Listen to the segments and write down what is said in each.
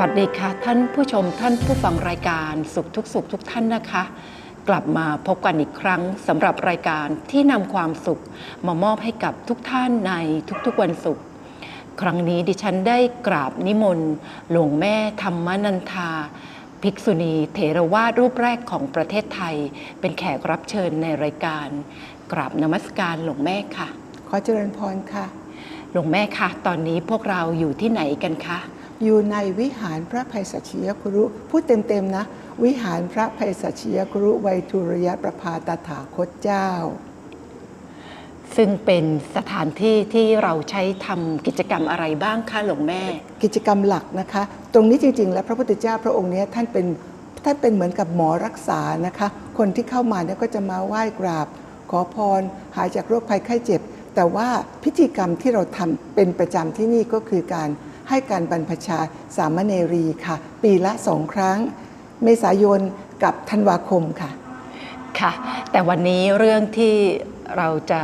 วัสดีค่ะ ท่านผู้ชมท่านผู้ฟังรายการสุขทุกสุขทุกท่านนะคะ กลับมาพบกันอีกครั้งสำหรับรายการที่นำความสุขมามอบให้กับทุกท่านในทุกๆวันศุกร์ครั้งนี้ดิฉันได้กราบนิมนต์หลวงแม่ธรรมนันทา ภิกษุณีเถรวาทรูปแรกของประเทศไทย เป็นแขกรับเชิญในรายการ กราบนมัสการหลวงแม่ค่ะ ขอเจริญพรค่ะ หลวงแม่คะตอนนี้พวกเราอยู่ที่ไหนกันคะ อยู่ในวิหารพระภัยสัชยครุพูดเต็มๆนะ วิหารพระภัยสัชยครุไวยทุรยประภาตถาคตเจ้า ซึ่งเป็นสถานที่ที่เราใช้ทำกิจกรรมอะไรบ้างคะหลวงแม่ กิจกรรมหลักนะคะ ตรงนี้จริง ๆ แล้วพระพุทธเจ้าพระองค์เนี้ยท่านเป็นท่านเป็นเหมือนกับหมอรักษานะคะ คนที่เข้ามาเนี่ยก็จะมาไหว้กราบ ขอพร หายจากโรคภัยไข้เจ็บ แต่ว่าพิธีกรรมที่เราทำเป็นประจำที่นี่ก็คือการ ให้การบรรพชาสามเณรีค่ะ ปีละสองครั้ง เมษายนกับธันวาคมค่ะ ค่ะ แต่วันนี้เรื่องที่เราจะ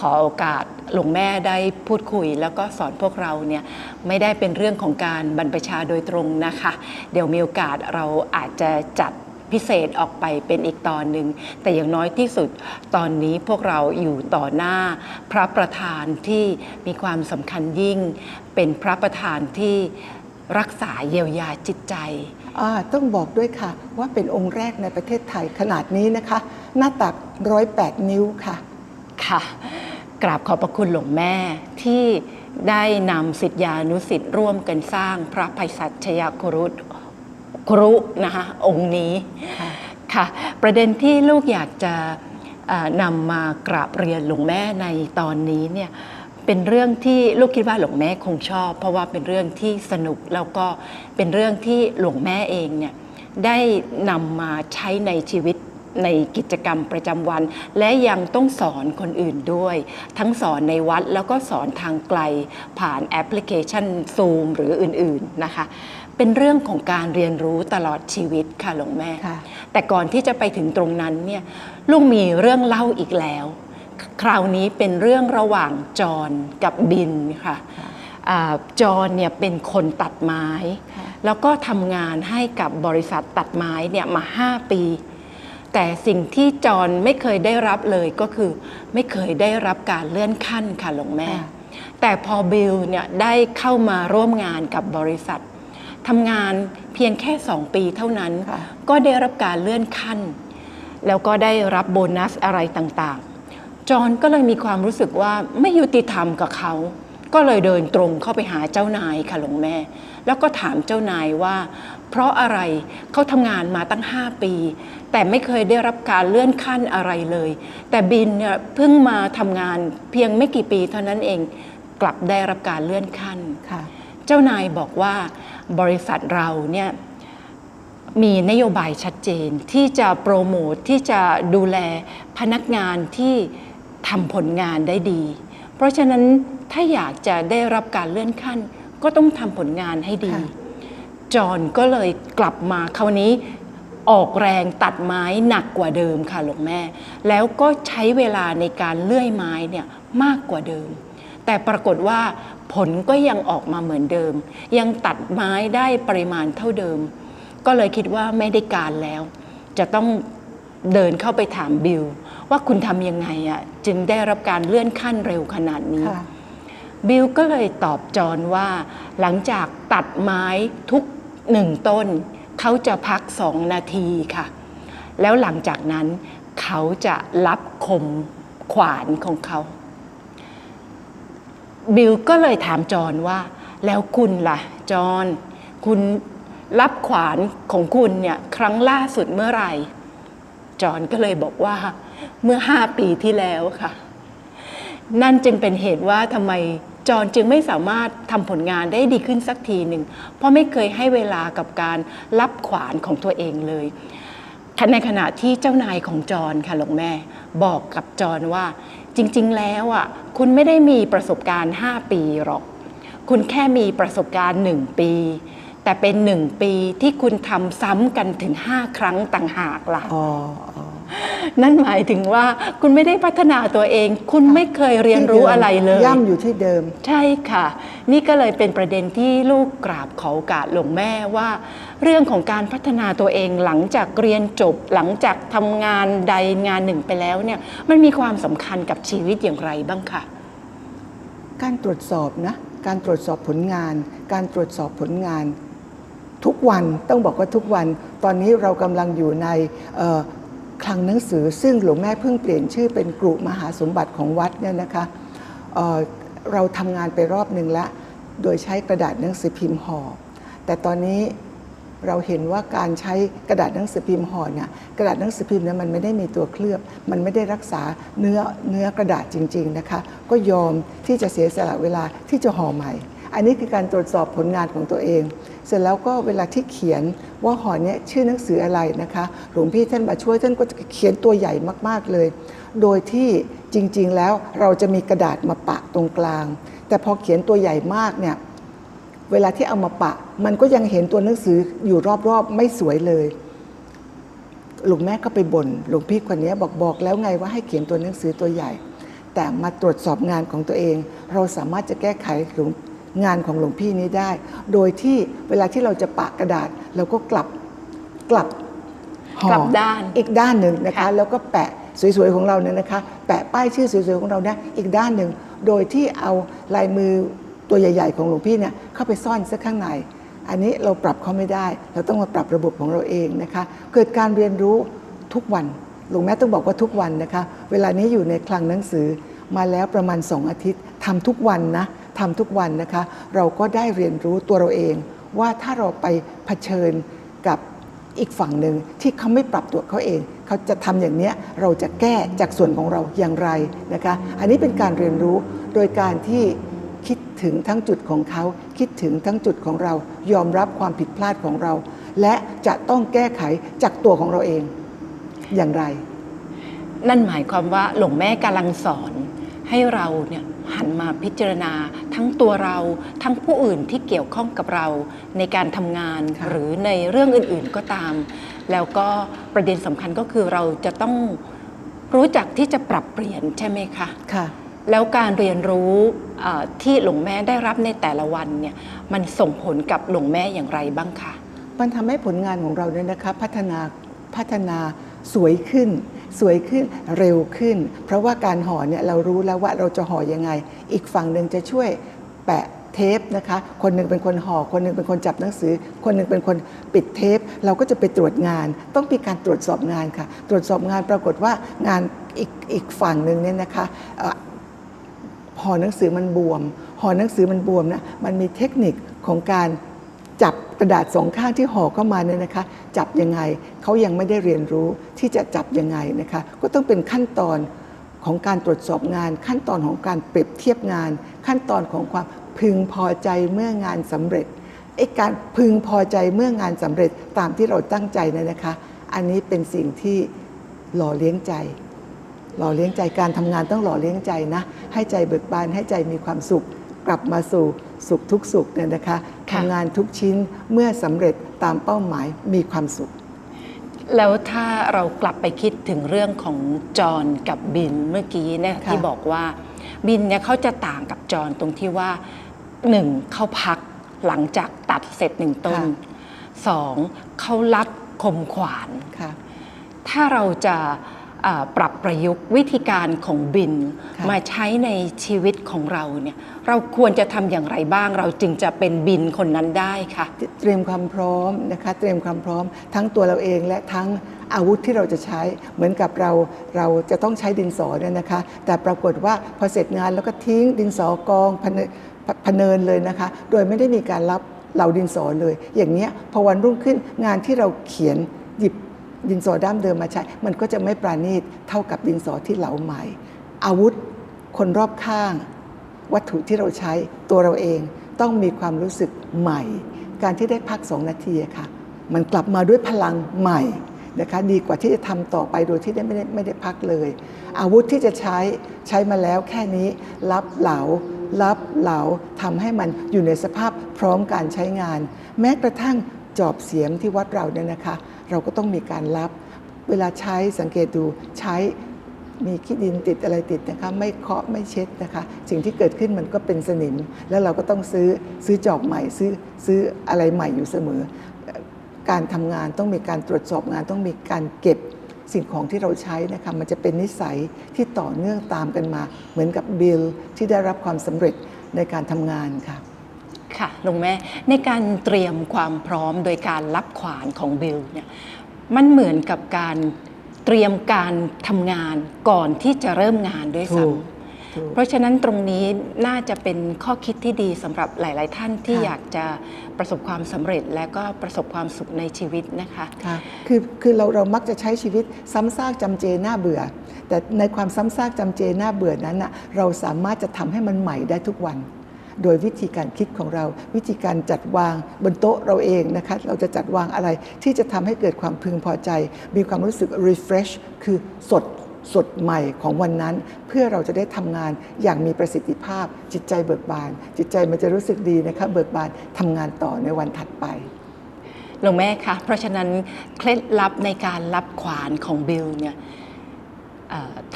ขอโอกาสหลวงแม่ได้พูดคุย แล้วก็สอนพวกเราเนี่ยไม่ได้เป็นเรื่องของการบรรพชาโดยตรงนะคะ เดี๋ยวมีโอกาสเราอาจจะจัด พิเศษออกไปเป็นอีกตอนหนึ่ง แต่อย่างน้อยที่สุดตอนนี้พวกเราอยู่ต่อหน้า พระประธานที่มีความสำคัญยิ่ง เป็นพระประธานที่รักษาเยียวยาจิตใจอ่าต้องบอกด้วยค่ะ ว่าเป็นองค์แรกในประเทศไทยขนาดนี้นะคะ หน้าตัก 108 นิ้วค่ะ ค่ะ กราบขอบพระคุณหลวงแม่ที่ได้นำสิทธิานุสิทธิ์ร่วมกันสร้างพระภัยสัชยครุ ครุนะคะองค์นี้ค่ะค่ะประเด็นที่ลูกอยากจะเอ่อนำมากราบเรียนหลวงแม่ในตอนนี้เนี่ยเป็นเรื่องที่ลูกคิดว่าหลวงแม่คงชอบ เพราะว่าเป็นเรื่องที่สนุกแล้วก็เป็นเรื่องที่หลวงแม่เองเนี่ยได้นำมาใช้ในชีวิตในกิจกรรมประจำวัน และยังต้องสอนคนอื่นด้วย ทั้งสอนในวัดแล้วก็สอนทางไกลผ่านแอปพลิเคชัน Zoom หรืออื่นๆนะคะ เป็นเรื่องของการเรียนรู้ตลอดชีวิตค่ะหลวงแม่ค่ะแต่ก่อนที่จะไปถึงตรงนั้นเนี่ยลูกมีเรื่องเล่าอีกแล้ว คราวนี้เป็นเรื่องระหว่างจอห์นกับบินค่ะอ่าจอห์นเนี่ยเป็นคนตัดไม้ค่ะแล้วก็ทำงานให้กับบริษัทตัดไม้เนี่ยมา 5 ปี แต่สิ่งที่จอห์นไม่เคยได้รับเลยก็คือ ไม่เคยได้รับการเลื่อนขั้นค่ะหลวงแม่ค่ะแต่พอบิลเนี่ยได้เข้ามาร่วมงานกับบริษัท ทำงานเพียงแค่ 2 ปีเท่านั้นค่ะก็ได้รับการเลื่อนขั้น แล้วก็ได้รับโบนัสอะไรต่างๆ จอห์นก็เลยมีความรู้สึกว่าไม่ยุติธรรมกับเขา ก็เลยเดินตรงเข้าไปหาเจ้านายค่ะหลวงแม่ แล้วก็ถามเจ้านายว่า เพราะอะไรเขาทำงานมาตั้ง 5 ปี แต่ไม่เคยได้รับการเลื่อนขั้นอะไรเลย แต่บินเนี่ยเพิ่งมาทำงานเพียงไม่กี่ปีเท่านั้นเองกลับได้รับการเลื่อนขั้นค่ะเจ้านายบอกว่า บริษัทเราเนี่ยมีนโยบายชัดเจนที่จะโปรโมทที่จะดูแลพนักงานที่ทำผลงานได้ดี เพราะฉะนั้นถ้าอยากจะได้รับการเลื่อนขั้น ก็ต้องทำผลงานให้ดีค่ะจอห์นก็เลยกลับมาคราวนี้ออกแรงตัดไม้หนักกว่าเดิมค่ะหลวงแม่ แล้วก็ใช้เวลาในการเลื่อยไม้เนี่ยมากกว่าเดิม แต่ปรากฏว่า ผลก็ยังออกมาเหมือนเดิม ยังตัดไม้ได้ปริมาณเท่าเดิม ก็เลยคิดว่าไม่ได้การแล้ว จะต้องเดินเข้าไปถามบิลว่าคุณทำยังไงอะจึงได้รับการเลื่อนขั้นเร็วขนาดนี้ค่ะบิลก็เลยตอบจอห์นว่า หลังจากตัดไม้ทุกหนึ่งต้น เขาจะพักสองนาทีค่ะ แล้วหลังจากนั้นเขาจะรับคมขวานของเขา บิลก็เลยถามจอนว่า แล้วคุณล่ะ จอนคุณรับขวานของคุณเนี่ยครั้งล่าสุดเมื่อไหร่ จอห์นก็เลยบอกว่าเมื่อห้าปีที่แล้วค่ะ นั่นจึงเป็นเหตุว่าทำไมจอห์นจึงไม่สามารถทำผลงานได้ดีขึ้นสักทีหนึ่ง เพราะไม่เคยให้เวลากับการรับขวานของตัวเองเลยในขณะที่เจ้านายของจอห์นค่ะหลวงแม่ บอกกับจอห์นว่า จริงๆ แล้วอะคุณไม่ได้มีประสบการณ์ 5 ปีหรอก คุณแค่มีประสบการณ์หนึ่งปี แต่เป็นหนึ่งปีที่คุณทำซ้ำกันถึง 5 ครั้งต่างหากล่ะ นั่นหมายถึงว่าคุณไม่ได้พัฒนาตัวเอง คุณไม่เคยเรียนรู้อะไรเลยย่ำอยู่ที่เดิม ใช่ค่ะ นี่ก็เลยเป็นประเด็นที่ลูกกราบขอโอกาสหลวงแม่ว่า เรื่องของการพัฒนาตัวเองหลังจากเรียนจบหลังจากทำงานใดงานหนึ่งไปแล้วเนี่ยมันมีความสำคัญกับชีวิตอย่างไรบ้างคะการตรวจสอบนะการตรวจสอบผลงาน การตรวจสอบผลงานทุกวันต้องบอกว่าทุกวัน ตอนนี้เรากำลังอยู่ในเอ่อ คลังหนังสือซึ่งหลวงแม่เพิ่งเปลี่ยนชื่อเป็นกรุมหาสมบัติของวัดเนี่ยนะคะเเราทำงานไปรอบหนึ่งแล้วโดยใช้กระดาษหนังสือพิมพ์ห่อ แต่ตอนนี้เราเห็นว่าการใช้กระดาษหนังสือพิมพ์ห่อเนี่ยกระดาษหนังสือพิมพ์เนี่ยมันไม่ได้มีตัวเคลือบ มันไม่ได้รักษาเนื้อเนื้อกระดาษจริง ๆนะคะ ก็ยอมที่จะเสียสละเวลาที่จะห่อใหม่ อันนี้คือการตรวจสอบผลงานของตัวเอง เสร็จแล้วก็เวลาที่เขียนว่าหอเนี้ยชื่อหนังสืออะไรนะคะหลวงพี่ท่านมาช่วยท่านก็จะเขียนตัวใหญ่มากๆเลย โดยที่จริงๆแล้วเราจะมีกระดาษมาปะตรงกลาง แต่พอเขียนตัวใหญ่มากเนี่ยเวลาที่เอามาปะ มันก็ยังเห็นตัวหนังสืออยู่รอบๆไม่สวยเลยหลวงแม่ก็ไปบน่นหลวงพี่คนนี้บอกบอกแล้วไงว่าให้เขียนตัวหนังสือตัวใหญ่ แต่มาตรวจสอบงานของตัวเอง เราสามารถจะแก้ไขหลวง งานของหลวงพี่นี้ได้ โดยที่เวลาที่เราจะปะกระดาษเราก็กลับกลับห่อกลับด้านอีกด้านหนึ่งนะคะค่ะแล้วก็แปะสวยๆของเราเนี่ยนะคะ แปะป้ายชื่อสวยๆของเราเนี่ยอีกด้านหนึ่ง โดยที่เอาลายมือตัวใหญ่ ๆ ของหลวงพี่เนี่ยเข้าไปซ่อนซะข้างใน อันนี้เราปรับเขาไม่ได้ เราต้องมาปรับระบบของเราเองนะคะ เกิดการเรียนรู้ทุกวันหลวงแม่ต้องบอกว่าทุกวันนะคะ เวลานี้อยู่ในคลังหนังสือมาแล้วประมาณ 2 อาทิตย์ทำทุกวันนะ ทำทุกวันนะคะ เราก็ได้เรียนรู้ตัวเราเอง ว่าถ้าเราไปเผชิญกับอีกฝั่งหนึ่งที่เขาไม่ปรับตัวเขาเอง เขาจะทำอย่างนี้เราจะแก้จากส่วนของเราอย่างไรนะคะ อันนี้เป็นการเรียนรู้โดยการที่คิดถึงทั้งจุดของเขา คิดถึงทั้งจุดของเรา ยอมรับความผิดพลาดของเรา และจะต้องแก้ไขจากตัวของเราเองอย่างไร นั่นหมายความว่าหลวงแม่กำลังสอนให้เราเนี่ย หันมาพิจารณาทั้งตัวเราทั้งผู้อื่นที่เกี่ยวข้องกับเราในการทำงานค่ะหรือในเรื่องอื่นๆก็ตาม แล้วก็ประเด็นสำคัญก็คือเราจะต้องรู้จักที่จะปรับเปลี่ยนใช่ไหมคะค่ะแล้วการเรียนรู้เอ่อที่หลวงแม่ได้รับในแต่ละวันเนี่ยมันส่งผลกับหลวงแม่อย่างไรบ้างคะมันทำให้ผลงานของเราเนี่ยนะคะพัฒนาพัฒนาสวยขึ้น สวยขึ้นเร็วขึ้น เพราะว่าการห่อเนี่ยเรารู้แล้วว่าเราจะห่อยังไง อีกฝั่งหนึ่งจะช่วยแปะเทปนะคะ คนหนึ่งเป็นคนห่อ คนหนึ่งเป็นคนจับหนังสือ คนหนึ่งเป็นคนปิดเทป เราก็จะไปตรวจงาน ต้องมีการตรวจสอบงานค่ะ ตรวจสอบงานปรากฏว่างานอีกอีกฝั่งหนึ่งเนี่ยนะคะห่อหนังสือมันบวมห่อหนังสือมันบวมนะ มันมีเทคนิคของการ จับกระดาษสองข้างที่ห่อเข้ามาเนี่ยนะคะ จับยังไงเขายังไม่ได้เรียนรู้ที่จะจับยังไงนะคะ ก็ต้องเป็นขั้นตอนของการตรวจสอบงาน ขั้นตอนของการเปรียบเทียบงาน ขั้นตอนของความพึงพอใจเมื่องานสำเร็จไอ้การพึงพอใจเมื่องานสำเร็จตามที่เราตั้งใจเนยนะคะ อันนี้เป็นสิ่งที่หล่อเลี้ยงใจ หล่อเลี้ยงใจการทำงานต้องหล่อเลี้ยงใจนะ ให้ใจเบิกบานให้ใจมีความสุข กลับมาสู่ สุขทุกสุขเนี่ยนะคะค่ะทำงานทุกชิ้นเมื่อสำเร็จตามเป้าหมายมีความสุข แล้วถ้าเรากลับไปคิดถึงเรื่องของจอห์นกับบินเมื่อกี้เนี่ยค่ะที่บอกว่าบินเนี่ยเขาจะต่างกับจอห์นตรงที่ว่าหนึ่งเขาพักหลังจากตัดเสร็จหนึ่งต้นสองเขารับคมขวานค่ะถ้าเราจะเอ่อ ปรับประยุกต์วิธีการของบินค่ะมาใช้ในชีวิตของเราเนี่ยเราควรจะทำอย่างไรบ้าง เราจึงจะเป็นบินคนนั้นได้ค่ะ เตรียมความพร้อมนะคะ เตรียมความพร้อม ทั้งตัวเราเองและทั้งอาวุธที่เราจะใช้เหมือนกับเราเราจะต้องใช้ดินสอเนี่ยนะคะ แต่ปรากฏว่าพอเสร็จงานแล้วก็ทิ้งดินสอกองพะเนพะเนินเลยนะคะ โดยไม่ได้มีการรับเหล่าดินสอเลย อย่างเนี้ยพอวันรุ่งขึ้นงานที่เราเขียนหยิบ ดินสอด้ามเดิมมาใช้ มันก็จะไม่ปราณีตเท่ากับดินสอที่เหลาใหม่ อาวุธคนรอบข้าง วัตถุที่เราใช้ตัวเราเองต้องมีความรู้สึกใหม่ การที่ได้พักสองนาทีค่ะ มันกลับมาด้วยพลังใหม่นะคะดีกว่าที่จะทำต่อไปโดยที่ได้ไม่ได้ไม่ได้พักเลย อาวุธที่จะใช้ใช้มาแล้วแค่นี้ รับเหลารับเหลาทำให้มันอยู่ในสภาพพร้อมการใช้งาน แม้กระทั่ง จอบเสียมที่วัดเราเนี่ยนะคะ เราก็ต้องมีการรับ เวลาใช้สังเกตดูใช้มีขี้ดินติดอะไรติดนะคะ ไม่เคาะไม่เช็ดนะคะ สิ่งที่เกิดขึ้นมันก็เป็นสนิม แล้วเราก็ต้องซื้อซื้อจอบใหม่ซื้อซื้ออะไรใหม่อยู่เสมอ การทำงานต้องมีการตรวจสอบงานต้องมีการเก็บสิ่งของที่เราใช้นะคะมันจะเป็นนิสัยที่ต่อเนื่องตามกันมา เหมือนกับบิลที่ได้รับความสำเร็จในการทำงานค่ะ ค่ะลุงแม่ในการเตรียมความพร้อมโดยการรับขวานของบิลเนี่ยมันเหมือนกับการเตรียมการทำงานก่อนที่จะเริ่มงานด้วยถูซ้กถูกำเพราะฉะนั้นตรงนี้น่าจะเป็นข้อคิดที่ดีสำหรับหลาย ๆ ท่านที่ค่ะอยากจะประสบความสำเร็จและก็ประสบความสุขในชีวิตนะคะค่ะคือคือเราเรามักจะใช้ชีวิตซ้ำซากจำเจน่าเบื่อ แต่ในความซ้ำซากจำเจน่าเบื่อนั้นนะเราสามารถจะทำให้มันใหม่ได้ทุกวัน โดยวิธีการคิดของเรา วิธีการจัดวางบนโต๊ะเราเองนะคะเราจะจัดวางอะไรที่จะทำให้เกิดความพึงพอใจ มีความรู้สึก refresh คือสดสดใหม่ของวันนั้น เพื่อเราจะได้ทำงานอย่างมีประสิทธิภาพ จิตใจเบิกบาน จิตใจมันจะรู้สึกดีนะคะเบิกบานทำงานต่อในวันถัดไปหลวงแม่คะเพราะฉะนั้นเคล็ดลับในการรับขวานของบิลเนี่ย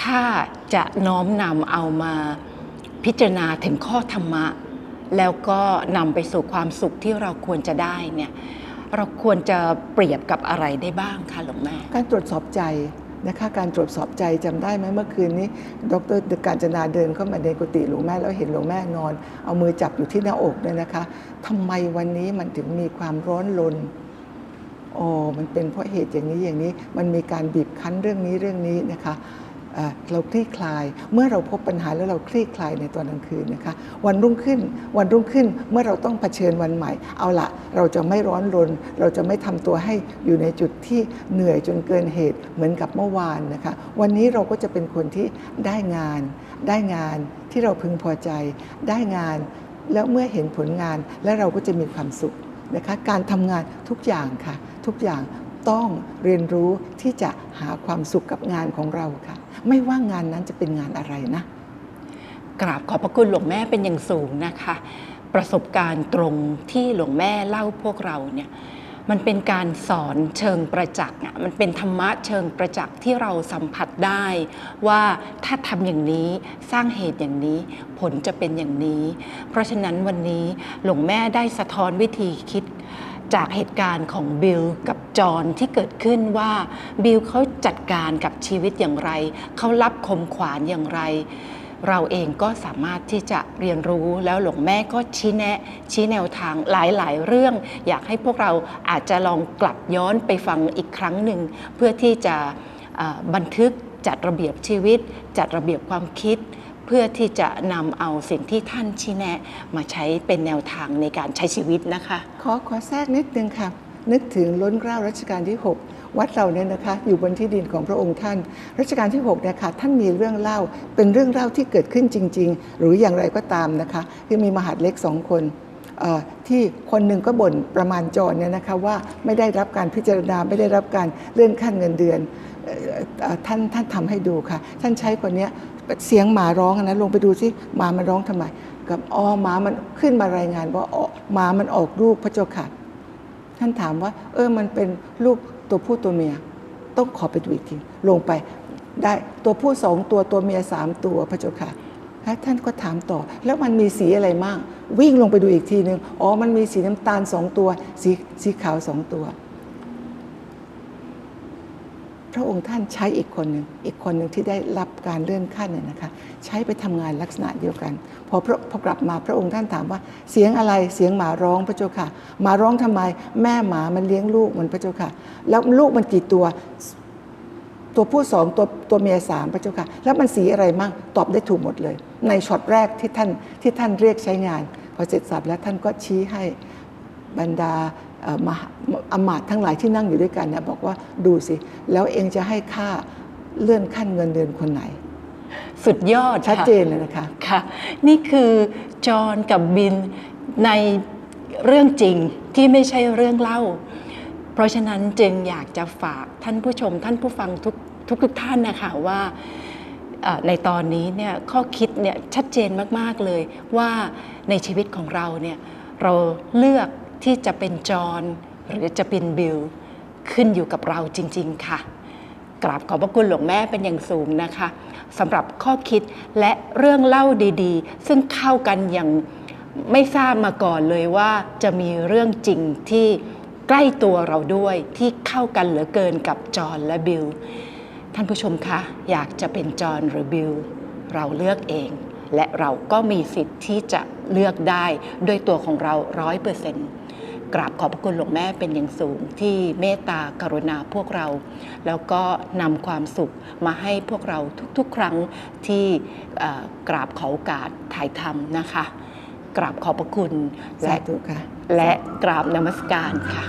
ถ้าจะน้อมนำเอามาพิจารณาถึงข้อธรรมะ แล้วก็นำไปสู่ความสุขที่เราควรจะได้เนี่ยเราควรจะเปรียบกับอะไรได้บ้างคะหลวงแม่ การตรวจสอบใจนะคะการตรวจสอบใจจำได้ไหมเมื่อคืนนี้ ดรการจนาเดินเข้ามาในกุฏิหลวงแม่แล้วเห็นหลวงแม่นอน เอามือจับอยู่ที่หน้าอกเนี่ยนะคะทำไมวันนี้มันถึงมีความร้อนรนอ๋อมันเป็นเพราะเหตุอย่างนี้อย่างนี้ มันมีการบีบคั้นเรื่องนี้เรื่องนี้นะคะ เราคลี่คลาย เมื่อเราพบปัญหาแล้วเราคลี่คลายในตอนกลางคืนนะคะ วันรุ่งขึ้นวันรุ่งขึ้นเมื่อเราต้องเผชิญวันใหม่ เอาละเราจะไม่ร้อนรน เราจะไม่ทำตัวให้อยู่ในจุดที่เหนื่อยจนเกินเหตุเหมือนกับเมื่อวานนะคะ วันนี้เราก็จะเป็นคนที่ได้งาน ได้งานที่เราพึงพอใจ ได้งาน แล้วเมื่อเห็นผลงานและเราก็จะมีความสุขนะคะการทำงานทุกอย่างค่ะ ทุกอย่างต้องเรียนรู้ที่จะหาความสุขกับงานของเราค่ะ ไม่ว่างานนั้นจะเป็นงานอะไรนะ กราบขอบพระคุณหลวงแม่เป็นอย่างสูงนะคะ ประสบการณ์ตรงที่หลวงแม่เล่าพวกเราเนี่ยมันเป็นการสอนเชิงประจักษ์อะมันเป็นธรรมะเชิงประจักษ์ที่เราสัมผัสได้ ว่าถ้าทำอย่างนี้สร้างเหตุอย่างนี้ ผลจะเป็นอย่างนี้ เพราะฉะนั้นวันนี้หลวงแม่ได้สะท้อนวิธีคิด จากเหตุการณ์ของบิลกับจอห์นที่เกิดขึ้นว่าบิลเขาจัดการกับชีวิตอย่างไร เขารับคมขวานอย่างไร เราเองก็สามารถที่จะเรียนรู้แล้วหลวงแม่ก็ชี้แนะ ชี้แนวทางหลายๆ เรื่อง อยากให้พวกเราอาจจะลองกลับย้อนไปฟังอีกครั้งหนึ่ง เพื่อที่จะบันทึกจัดระเบียบชีวิต จัดระเบียบความคิด เพื่อที่จะนำเอาสิ่งที่ท่านชี้แนะมาใช้เป็นแนวทางในการใช้ชีวิตนะคะ ขอขอแทรกนิดนึงค่ะ นึกถึงล้นเกล้ารัชกาลที่ 6 วัดเราเนี่ยนะคะ อยู่บนที่ดินของพระองค์ท่าน รัชกาลที่6นี่ยค่ะท่านมีเรื่องเล่าเป็นเรื่องเล่าที่เกิดขึ้นจริง ๆ หรืออย่างไรก็ตามนะคะ คือมีมหาดเล็กสองคนที่คนหนึ่งก็บ่นประมาณจรเนี่ยนะคะว่าไม่ได้รับการพิจารณาไม่ได้รับการเลื่อนขั้นเงินเดือน ท่านท่านทำให้ดูค่ะ ท่านใช้คนเนี้ยเสียงหมาร้องนะลงไปดูสิหมามันร้องทำไม กับอ๋อหมามันขึ้นมารายงานว่าอ๋อหมามันออกลูกพระเจ้าค่ะ ท่านถามว่า เออมันเป็นลูกตัวผู้ตัวเมีย ต้องขอไปดูอีกทีลงไปได้ตัวผู้สองตัวตัวเมียสามตัวพระเจ้าค่ะแล้วท่านก็ถามต่อ แล้วมันมีสีอะไรมั่งวิ่งลงไปดูอีกทีหนึ่งอ๋อมันมีสีน้ำตาลสองตัว สีสีขาวสองตัว ระองค์ท่านใช้อีกคนหนึ่งอีกคนหนึ่งที่ได้รับการเลื่อนขั้นเนี่ยนะคะใช้ไปทำงานลักษณะเดียวกัน พอพระพอกลับมาพระองค์ท่านถามว่าเสียงอะไรเสียงหมาร้องพระเจ้าค่ะหมาร้องทำไม แม่หมามันเลี้ยงลูกมันพระเจ้าค่ะ แล้วลูกมันกี่ตัวตัวผู้สองตัวตัวเมียสามพระเจ้าค่ะ แล้วมันสีอะไรมั่งตอบได้ถูกหมดเลย ในช็อตแรกที่ท่านที่ท่านเรียกใช้งาน พอเสร็จสับแล้วท่านก็ชี้ให้บรรดา อ่อมหาอำมาตย์ทั้งหลายที่นั่งอยู่ด้วยกันเนี่ยบอกว่าดูสิ แล้วเองจะให้ค่าเลื่อนขั้นเงินเดือนคนไหน สุดยอดชัดค่ะเจนเลยนะคะค่ะ นี่คือจอห์นกับบินในเรื่องจริงที่ไม่ใช่เรื่องเล่า เพราะฉะนั้นจึงอยากจะฝากท่านผู้ชม ท่านผู้ฟังทุกทุกทุกท่านนะคะว่าเอ่อในตอนนี้เนี่ยข้อคิดเนี่ยชัดเจนมาก ๆ เลยว่าในชีวิตของเราเนี่ยเราเลือก ที่จะเป็นจอห์นหรือจะเป็นบิลขึ้นอยู่กับเราจริง ๆ ค่ะ กราบขอบพระคุณหลวงแม่เป็นอย่างสูงนะคะสำหรับข้อคิดและเรื่องเล่าดีๆ ซึ่งเข้ากันอย่างไม่ทราบมาก่อนเลยว่าจะมีเรื่องจริงที่ใกล้ตัวเราด้วยที่เข้ากันเหลือเกินกับจอนและบิลท่านผู้ชมคะ อยากจะเป็นจอนหรือบิลเราเลือกเอง และเราก็มีสิทธิ์ที่จะเลือกได้ด้วยตัวของเราร้อยเปอร์เซ็นต์ กราบขอบพระคุณหลวงแม่เป็นอย่างสูง ที่เมตตากรุณาพวกเรา แล้วก็นำความสุขมาให้พวกเราทุกๆ ครั้งที่เอ่อกราบขอโอกาสถ่ายทำนะคะ กราบขอบพระคุณสาและธุค่ะและกราบนมัสการค่ะ